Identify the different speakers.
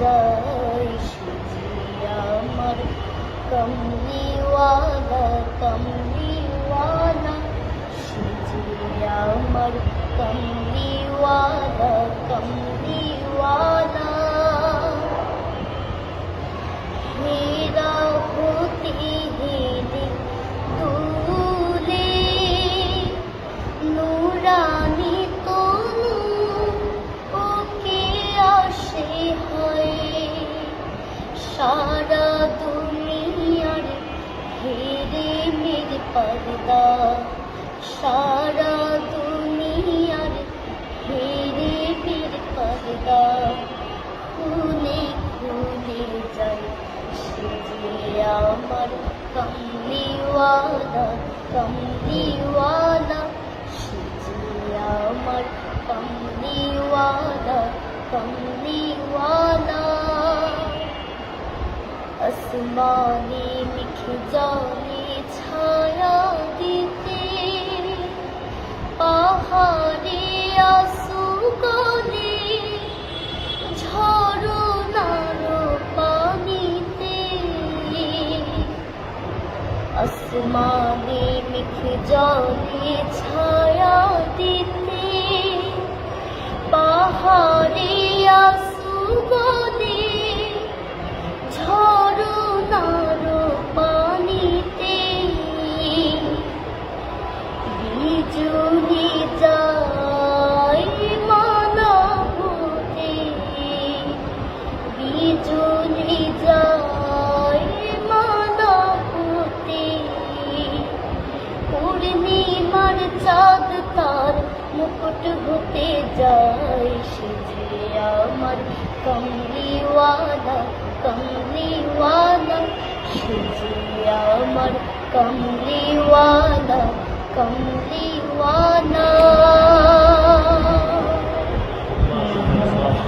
Speaker 1: যায় সুজি আমার। কমলিওয়ালা কমলিওয়ালা সুজি আমার। কমলিওয়ালা কমলিওয়ালা পর্দা সারা দুনিয়ার হেরে মেরে পর্দা খুলে খুলে যায় সে যে আমার কমলিওয়ালা কমলিওয়ালা। সে যে আমার কমলিওয়ালা কমলিওয়ালা। আসমানে মিখে জলে আসমানে মিখে জলে ছায়া দিতে পাহাড়ে আসু চাঁদ তার মুকুট হতে যায়, সে যে আমার কমলিওয়ালা কমলিওয়ালা, সে যে আমার কমলিওয়ালা কমলিওয়ালা।